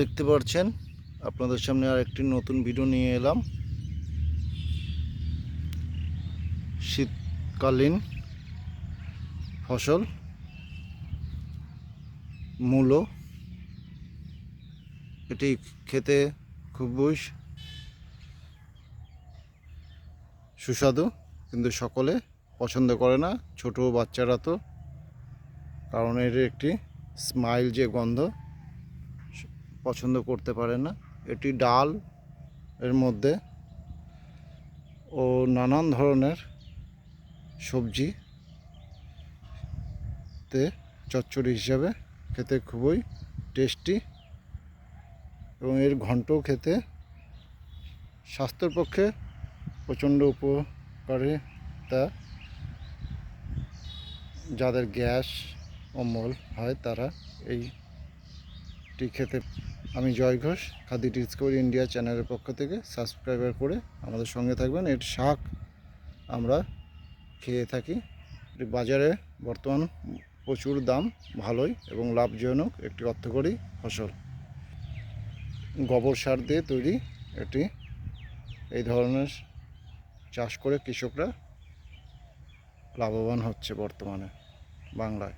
দেখতে পাচ্ছেন আপনাদের সামনে আর একটি নতুন ভিডিও নিয়ে এলাম। শীতকালীন ফসল, মূলো, এটি খেতে খুবই সুস্বাদু, কিন্তু সকলে পছন্দ করে না, ছোট বাচ্চারা তো, কারণ এর একটি স্মাইল যে গন্ধ। পছন্দ করতে পারে না। এটি ডাল এর মধ্যে ও নানান ধরনের সবজি তে চচ্চড়ি হিসাবে খেতে খুবই টেস্টি এবং এর ঘন্টও খেতে স্বাস্থ্যের পক্ষে প্রচণ্ড উপকারিতা যাদের গ্যাস অম্বল হয়, তারা এইটি খেতে আমি জয় ঘোষ, খাদি ডিসকভারি ইন্ডিয়া চ্যানেলের পক্ষ থেকে সাবস্ক্রাইবার করে আমাদের সঙ্গে থাকবেন। এর শাক আমরা খেয়ে থাকি। বাজারে বর্তমান প্রচুর দাম, ভালোই এবং লাভজনক একটি অর্থকরী ফসল। গোবর সার দিয়ে তৈরি এটি। এই ধরনের চাষ করে কৃষকরা লাভবান হচ্ছে বর্তমানে বাংলায়।